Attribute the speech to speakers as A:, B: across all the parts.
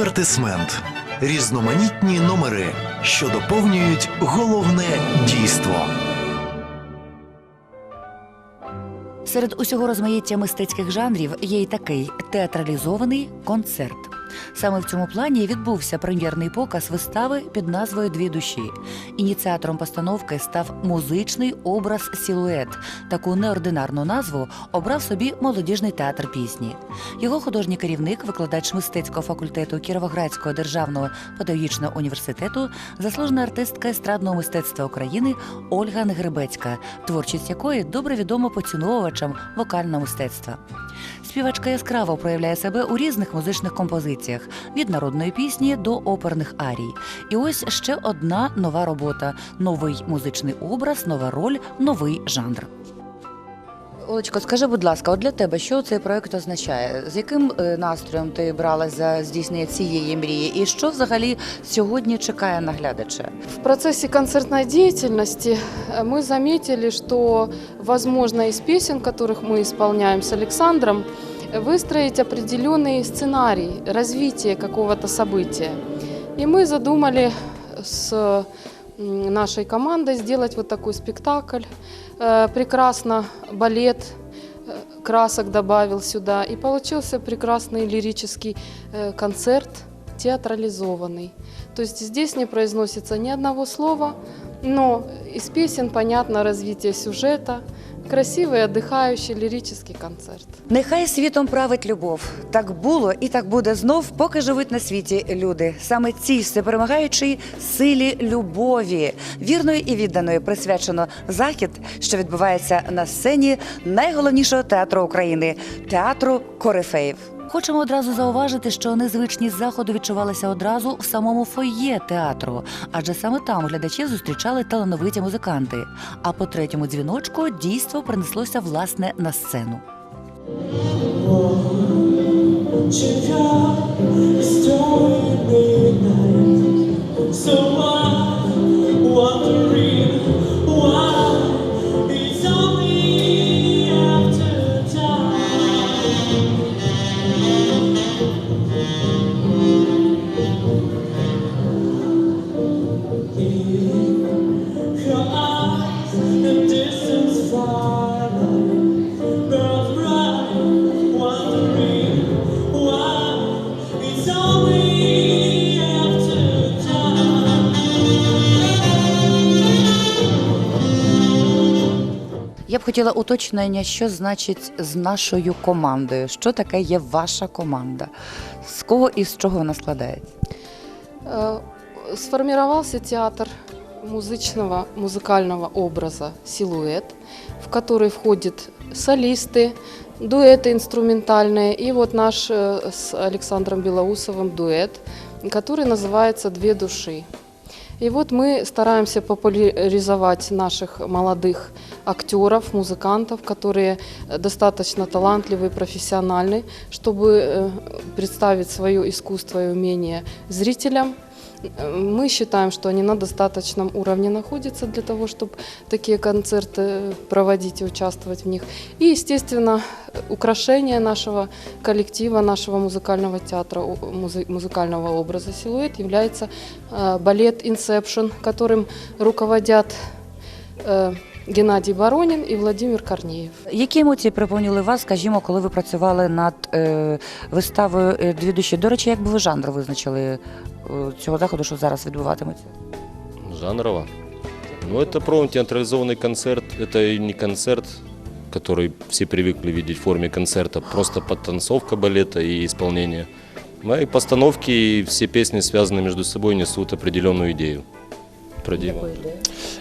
A: Дивертисмент. Різноманітні номери, що доповнюють головне дійство.
B: Серед усього розмаїття мистецьких жанрів є й такий театралізований концерт. Саме в цьому плані відбувся прем'єрний показ вистави під назвою Дві душі. Ініціатором постановки став музичний образ Сілует. Таку неординарну назву обрав собі молодіжний театр пісні. Його художній керівник, викладач мистецького факультету Кіровоградського державного педагогічного університету, заслужена артистка естрадного мистецтва України Ольга Негребецька, творчість якої добре відома поціновувачам вокального мистецтва. Співачка яскраво проявляє себе у різних музичних композиціях від народної пісні до оперних арій. І ось ще одна нова робота: новий музичний образ, нова роль, новий жанр. Олечко, скажи, будь ласка, от для тебе що цей проект означає? З яким е, настроєм ти бралась за здійснення цієї мрії? І що взагалі сьогодні чекає на глядача?
C: В процессе концертной деятельности э, мы заметили, что возможно из песен, которых мы исполняем с Александром, выстроить определенный сценарий развития какого-то события. И мы задумали с нашей командой сделать вот такой спектакль. Э, Прекрасно балет э, красок добавил сюда. И получился прекрасный лирический э, концерт, театрализованный. То есть здесь не произносится ни одного слова, но из песен понятно развитие сюжета, красивый, отдыхающий лирический концерт.
B: Нехай світом править любов. Так було і так буде знов, поки живуть на світі люди. Саме цій всеперемагаючій силі любові, вірної і відданої, присвячено захід, що відбувається на сцені найголовнішого театру України театру Корифеїв. Хочемо одразу зауважити, що незвичність заходу відчувалася одразу в самому фойє театру, адже саме там глядачів зустрічали талановиті музиканти. А по третьому дзвіночку дійство принеслося власне на сцену.
D: So
B: хотіла уточнення, що значить з нашою командою. Що таке є ваша команда? З кого і з чого вона складається?
C: Э, Сформировался театр музычного, музыкального образа «Силуэт», в который входят солисты, дуэты инструментальные и вот наш э, с Александром Белоусовым дуэт, который называется «Две души». И вот мы стараемся популяризовать наших молодых актеров, музыкантов, которые э, достаточно талантливы, профессиональны, чтобы э, представить свое искусство и умение зрителям. Э, Мы считаем, что они на достаточном уровне находятся для того, чтобы такие концерты проводить и участвовать в них. И, естественно, э, украшение нашего коллектива, нашего музыкального театра, о- музы- музыкального образа «Силуэт» является э, балет «Инсепшн», которым руководят э, Геннадий Баронин и Владимир Корнеев.
B: Які емоції приповнили вас, скажімо, коли ви працювали над е, виставою е, Дві душі? До речі, як би ви жанр визначили е, цього заходу, що зараз відбуватиметься?
E: Жанрово. Ну, это промо-театрализованный концерт. Это и не концерт, который все привыкли видеть в форме концерта, просто подтанцовка балета и исполнение. Мои постановки и все песни, связанные между собой, несут определенную идею. Про Диму.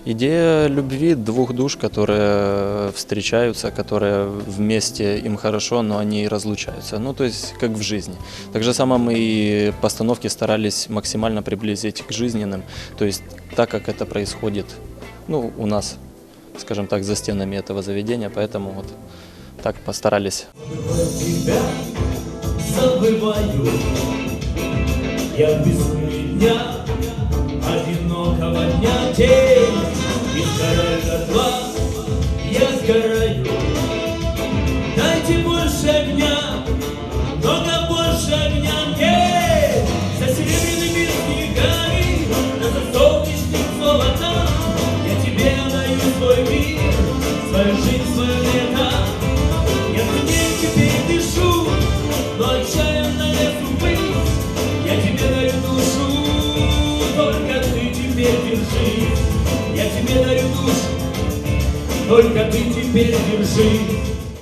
F: Идея любви двух душ, которые встречаются, которые вместе им хорошо, но они и разлучаются. Ну, то есть, как в жизни. Так же самое мы и постановки старались максимально приблизить к жизненным. То есть, так как это происходит, ну, у нас, скажем так, за стенами этого заведения, поэтому вот так постарались.
D: тебя забываю Я без дня, одинокого Yeah.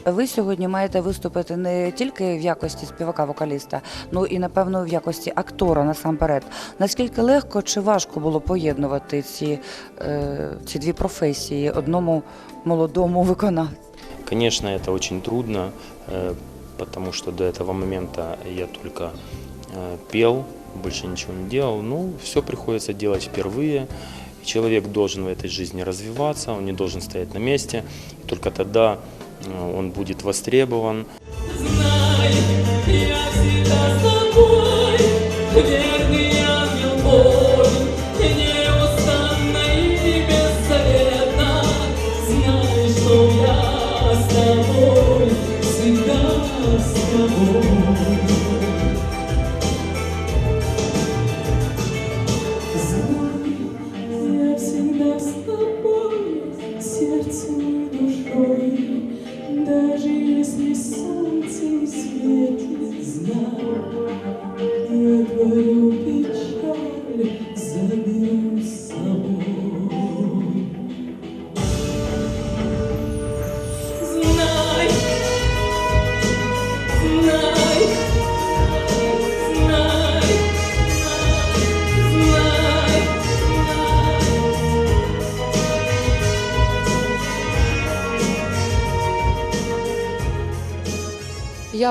B: Ви сьогодні маєте виступити не тільки в якості співака-вокаліста, ну і напевно в якості актора насамперед. Наскільки легко чи важко було поєднувати ці, е, ці дві професії одному молодому виконавцю?
G: Конечно, это очень трудно, э, потому что до этого момента я только э, пел, больше ничего не делал. Ну, все приходится делать впервые. Человек должен в этой жизни развиваться, он не должен стоять на месте. И только тогда э, он будет востребован.
H: Знай, я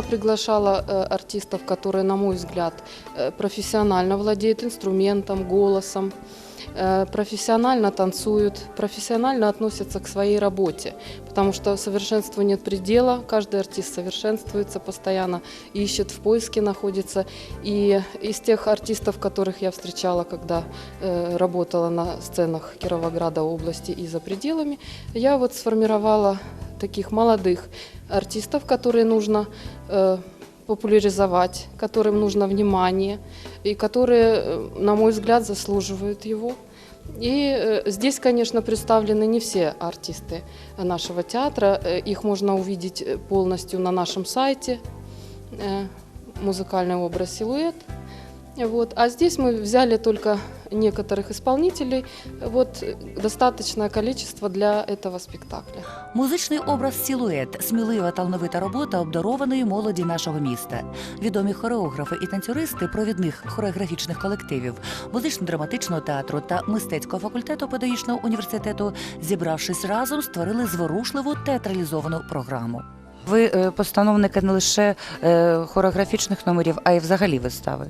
C: приглашала э, артистов, которые, на мой взгляд, э, профессионально владеют инструментом, голосом, э, профессионально танцуют, профессионально относятся к своей работе, потому что совершенству нет предела, каждый артист совершенствуется постоянно, ищет в поиске, находится. И из тех артистов, которых я встречала, когда э, работала на сценах Кировограда области и за пределами, я вот сформировала таких молодых артистов, которые нужно э, популяризовать, которым нужно внимание и которые, э, на мой взгляд, заслуживают его. И э, здесь, конечно, представлены не все артисты нашего театра. Э, Их можно увидеть э, полностью на нашем сайте э, «Музыкальный образ силуэт». Вот. А здесь мы взяли только некоторых исполнителей, вот э, достаточное количество для этого спектакля.
B: Музичний образ силует смілива талановита робота обдарованої молоді нашого міста. Відомі хореографи і танцюристи провідних хореографічних колективів музично-драматичного театру та мистецького факультету педагогічного університету, зібравшись разом, створили зворушливу театралізовану програму. Ви е, постановники не лише е, хореографічних номерів, а й взагалі вистави.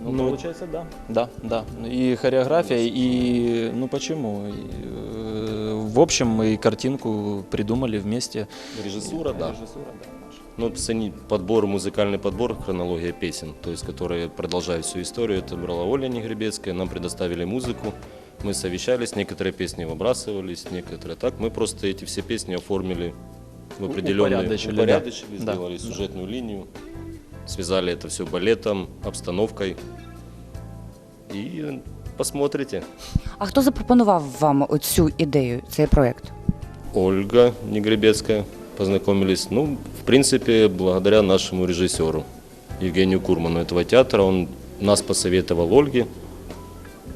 F: Ну,
G: Ну,
F: получается, да. Да, да. И хореография, и ну почему? И, э, в общем, мы и картинку придумали вместе.
E: Режиссура, да.
F: Режиссура, да, наша.
E: Ну, сцени- подбор, музыкальный подбор, хронология песен, то есть, которые продолжают всю историю. Это брала Оля Негребецкая, нам предоставили музыку, мы совещались, некоторые песни выбрасывались, некоторые так. Мы просто эти все песни оформили в
F: У-
E: определенные...
F: упорядочили, да.
E: упорядочили,
F: Да.
E: сделали сюжетную линию, связали это все балетом, обстановкой. И посмотрите.
B: А хто запропонував вам цю ідею, цей проект?
E: Ольга Негребецкая познакомились. Ну, в принципе, благодаря нашему режиссеру Евгению Курману этого театра. Он нас посоветовал Ольге.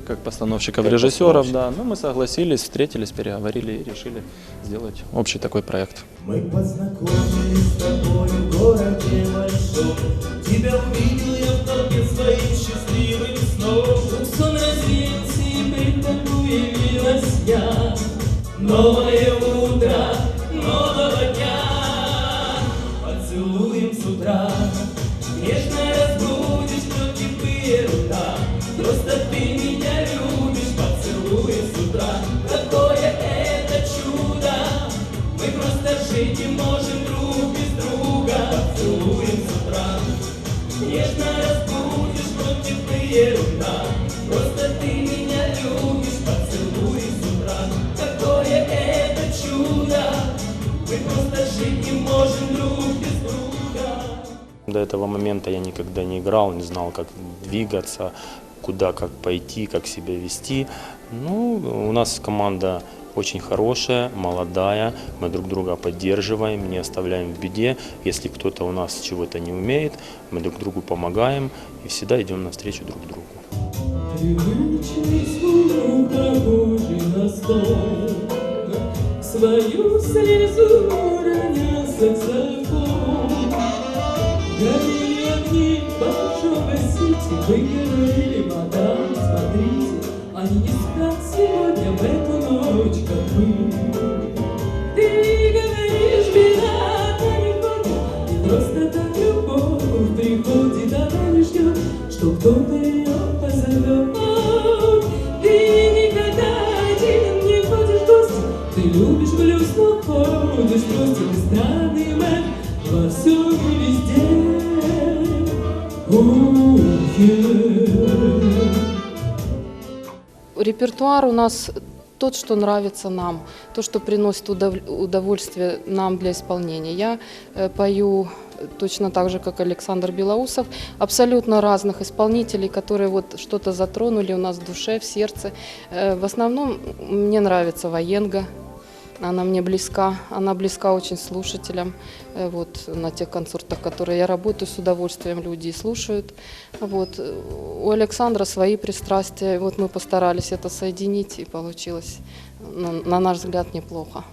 F: Как постановщиков,
E: Как
F: режиссеров,
E: постановщик.
F: да. Ну, мы согласились, встретились, переговорили и решили сделать общий такой проект.
D: Мы познакомились с тобой Городе большом. Тебя увидел я в толпе своим счастливым сном.
H: Сон развеялся и пред тобой явилась я.
D: Новое утро нового дня. Поцелуем с утра. Нежно разбудишь против ерунда. Просто ты меня любишь, поцелуем с утра. Какое это чудо. Мы просто жить не можем друг Нежно разбудишь против ты ерунда. Просто ты меня любишь, поцелуй с утра. Какое это чудо. Мы просто жить не можем друг без друга.
G: До этого момента я никогда не играл, не знал, как двигаться, куда, как пойти, как себя вести. Ну, у нас команда очень хорошая, молодая, мы друг друга поддерживаем, не оставляем в беде. Если кто-то у нас чего-то не умеет, мы друг другу помогаем и всегда идем навстречу друг другу.
H: Свою слезу роня саксофон. Горели огни большого сити, выгорели, мадам, смотрите, они не как мы. Ты говоришь, беда, но не года, просто так любовь приходит, она не ждет, что кто-то ее позовет. Ты никогда один не ходишь в гости, ты любишь блюз, но ходишь просто странный мэр во всем и везде.
C: Репертуар у нас тот, что нравится нам, то, что приносит удов- удовольствие нам для исполнения. Я э, пою точно так же, как Александр Белоусов, абсолютно разных исполнителей, которые вот что-то затронули у нас в душе, в сердце. Э, В основном мне нравится Военга, она мне близка, она близка очень слушателям. Э, Вот на тех концертах, которые я работаю, с удовольствием люди и слушают. Вот. У Александра свои пристрастия. Вот мы постарались это соединить, и получилось, на, на наш взгляд, неплохо.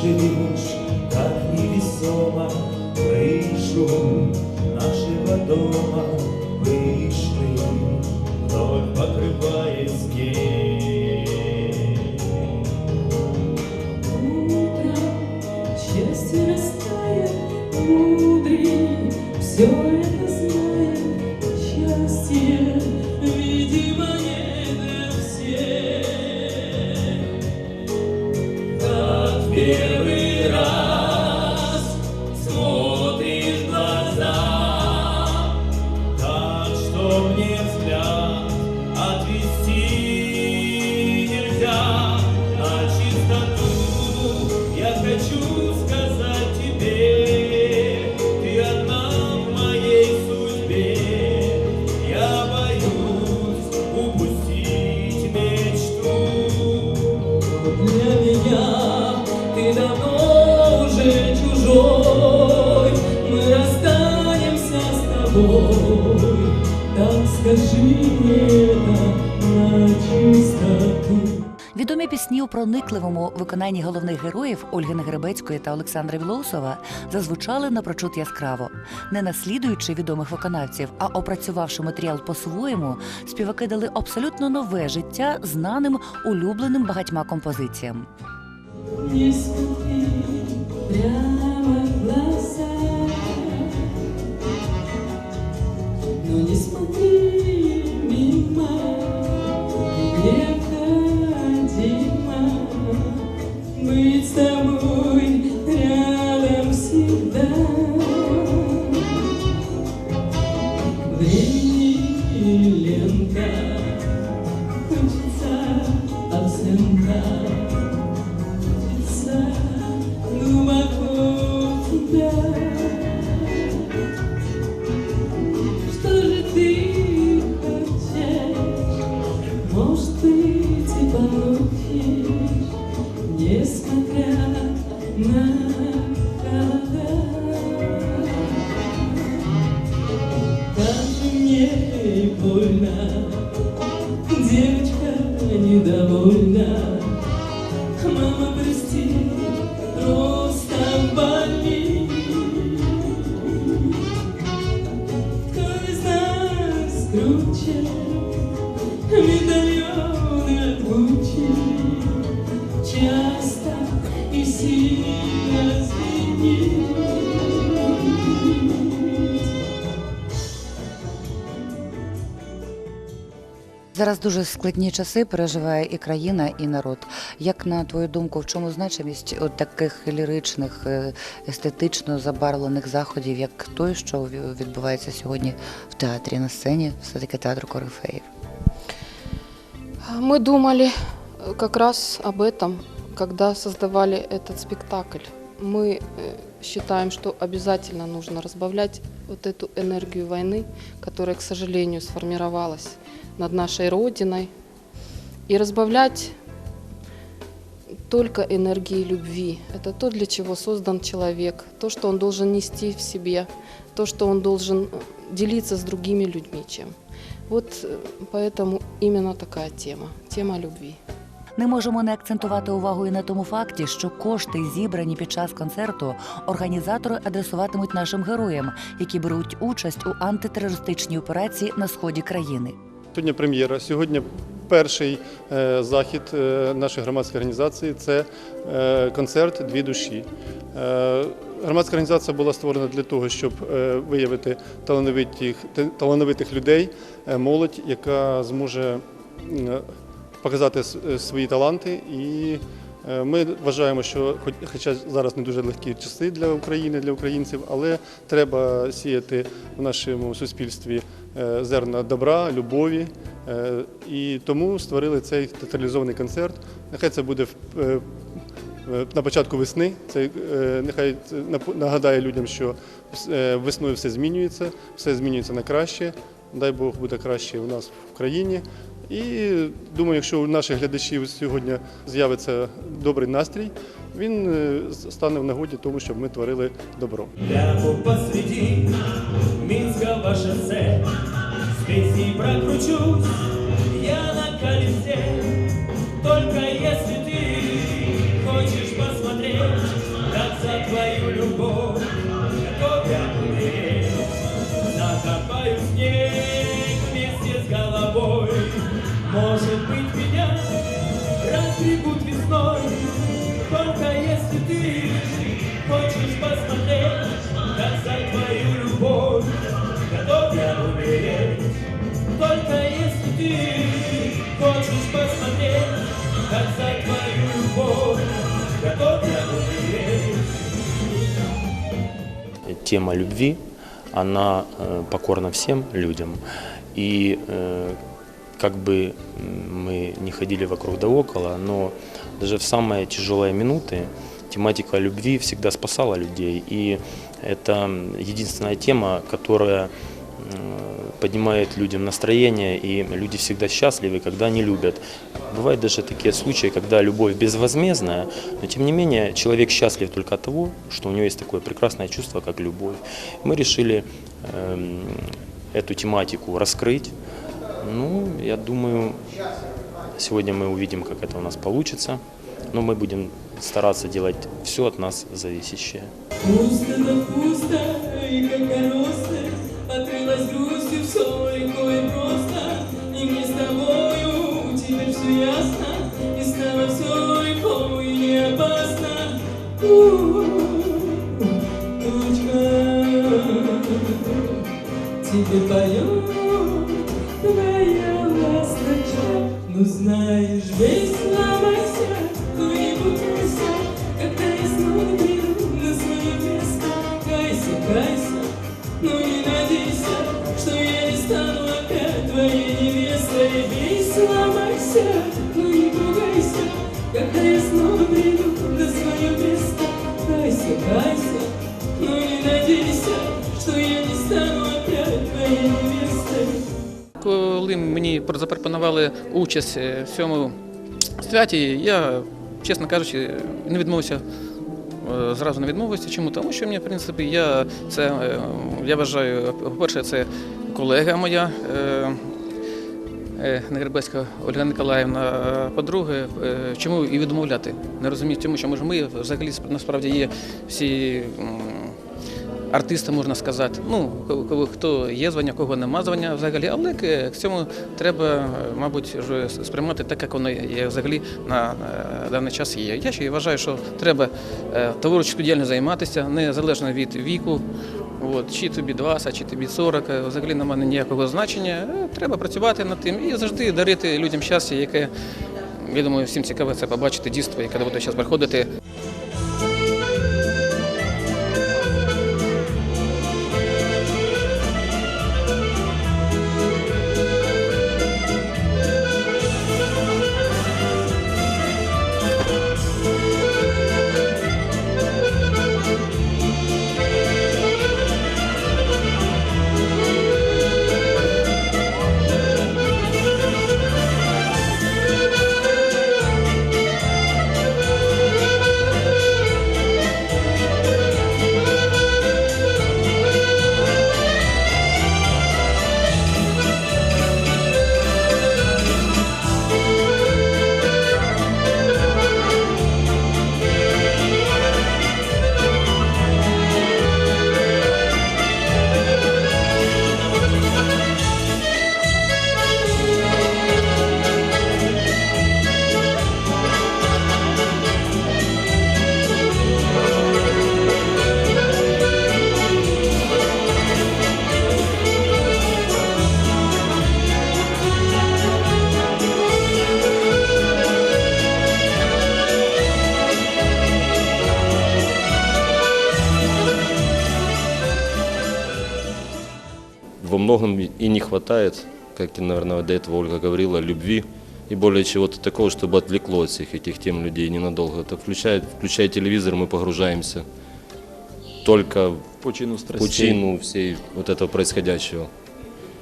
D: Шевелишь, покрывает снег
H: мудрый, все это знает. Счастье, видимо, не для всех.
D: Как первый раз смотришь глаза Так что мне взгляд отвести
B: пісні у проникливому виконанні головних героїв Ольги Негребецької та Олександра Білоусова зазвучали напрочуд яскраво. Не наслідуючи відомих виконавців, а опрацювавши матеріал по-своєму, співаки дали абсолютно нове життя знаним улюбленим багатьма композиціям. Зараз дуже складні часи переживає і країна, і народ. Як на твою думку, в чому значимість от таких ліричних, е, естетично забарвлених заходів, як той, що ві- відбувається сьогодні в театрі на сцені, все таки театру корифеїв?
C: Мы думали э, как раз об этом, когда создавали этот спектакль. Мы э, считаем, что обязательно нужно разбавлять вот эту энергию войны, которая, к сожалению, сформировалась над нашей Родиной, и разбавлять только энергией любви. Это то, для чего создан человек, то, что он должен нести в себе, то, что он должен э, делиться с другими людьми чем. Вот э, поэтому именно такая тема, тема любви.
B: Не можемо не акцентувати увагу і на тому факті, що кошти, зібрані під час концерту, організатори адресуватимуть нашим героям, які беруть участь у антитерористичній операції на сході країни.
I: Сьогодні прем'єра. Сьогодні перший е, захід е, нашої громадської організації це е, концерт Дві душі. Громадська організація була створена для того, щоб виявити талановитих, талановитих людей, молодь, яка зможе показати свої таланти. І ми вважаємо, що, хоча зараз не дуже легкі часи для України, для українців, але треба сіяти в нашому суспільстві зерна добра, любові. Е, І тому створили цей театралізований концерт. Нехай це буде е, е, на початку весни. Це е, нехай нагадає людям, що е, весною все змінюється, все змінюється на краще. Дай Бог буде краще у нас в країні. І думаю, якщо у наших глядачів сьогодні з'явиться добрий настрій, він е, стане в нагоді тому, щоб ми творили добро.
D: Прямо посреди Минского шоссе С пісні прокручусь я на колесе Только если хочешь посмотреть за твою любовь готов я умереть
G: Тема любви, она э, покорна всем людям. И э, как бы мы не ходили вокруг да около, но даже в самые тяжелые минуты тематика любви всегда спасала людей. И это единственная тема, которая поднимает людям настроение, и люди всегда счастливы, когда они любят. Бывают даже такие случаи, когда любовь безвозмездная, но тем не менее человек счастлив только от того, что у него есть такое прекрасное чувство, как любовь. Мы решили эм, эту тематику раскрыть. Ну, я думаю, сегодня мы увидим, как это у нас получится, но мы будем стараться делать все от нас зависящее.
H: Пусто да пусто, и как Открылась грустью все легко и просто И мне с тобою теперь все ясно И стало все легко и не опасно Тучка Тебе поет
J: Коли мені запропонували участь е, в цьому святі, я, чесно кажучи, не відмовився. е, Зразу не відмовився. Чому? Тому що мені, в принципі, я це е, я вважаю, по-перше, це колега моя. Негребецька Ольга Николаївна. По-друге, чому і відмовляти? Не розумію, тому що ми взагалі насправді є всі м, артисти, можна сказати. Ну, кого- хто є звання, кого нема звання взагалі, але к цьому треба, мабуть, сприймати так, як воно є взагалі на даний час є. Я ще вважаю, що треба е, творчою діяльністю займатися, незалежно від віку. От, чи тобі 20, чи тобі 40, е, взагалі немає ніякого значення. Е, Треба працювати над тим і завжди дарити людям щастя, яке, я думаю, всім цікаво це побачити дійство, яке буде зараз приходити.
E: Многом и не хватает, как, наверное, до этого Ольга говорила, любви и более чего-то такого, чтобы отвлекло от всех этих тем людей ненадолго. Так включая, включая телевизор, мы погружаемся только
F: Пучину
E: в
F: страстей.
E: пучину всей вот этого происходящего.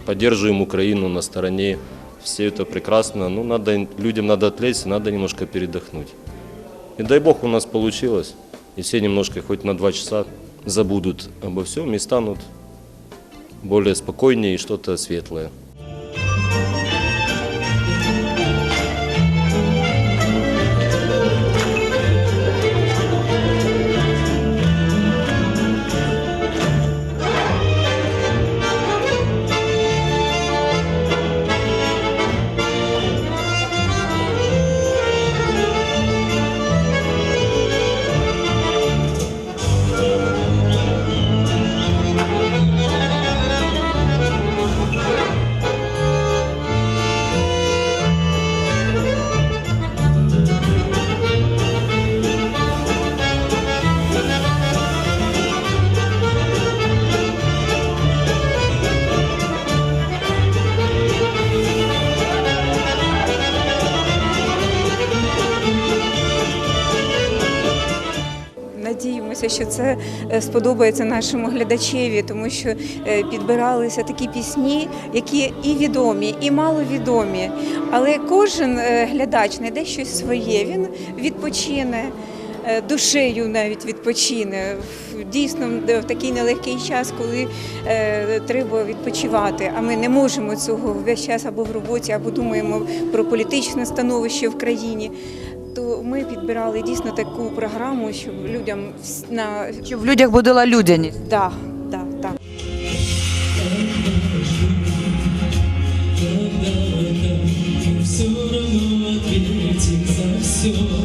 E: Поддерживаем Украину на стороне, все это прекрасно. Ну, надо, людям надо отвлечься, надо немножко передохнуть. И дай бог у нас получилось, и все немножко хоть на два часа забудут обо всем и станут более спокойнее и что-то светлое.
K: Надіємося, що це е, сподобається нашому глядачеві, тому що е, підбиралися такі пісні, які і відомі, і маловідомі. Але кожен е, глядач знайде щось своє. Він відпочине. Душею навіть відпочине дійсно в такий нелегкий час, коли е, треба відпочивати. А ми не можемо цього весь час або в роботі, або думаємо про політичне становище в країні. То ми підбирали дійсно таку програму, щоб людям на
B: Щоб в людях будила людяність.
K: да, да, так.
H: Все равно ответим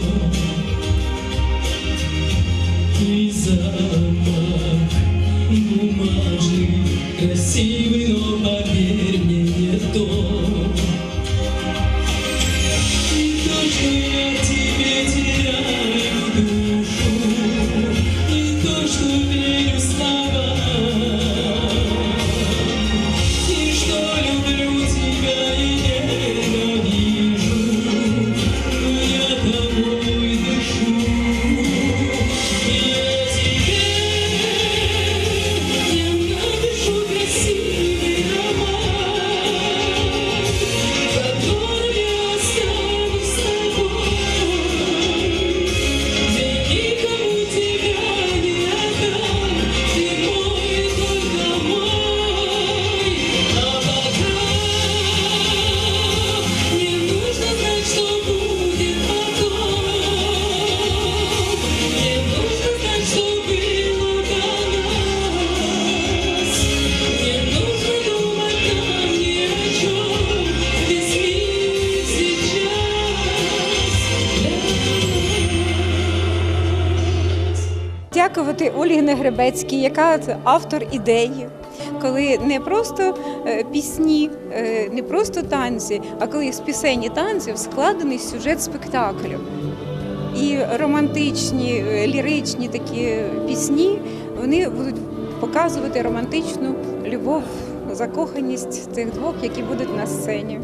K: Ольгі Негребецькій, яка автор ідеї. Коли не просто е, пісні, е, не просто танці, а коли з пісень і танців складений сюжет спектаклю. І романтичні, е, ліричні такі пісні вони будуть показувати романтичну любов, закоханість цих двох, які будуть на сцені.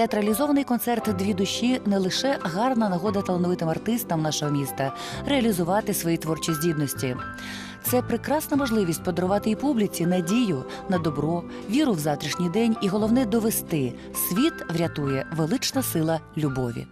B: Театралізований концерт Дві душі не лише гарна нагода талановитим артистам нашого міста реалізувати свої творчі здібності. Це прекрасна можливість подарувати і публіці надію на добро, віру в завтрашній день і головне довести світ врятує велична сила любові.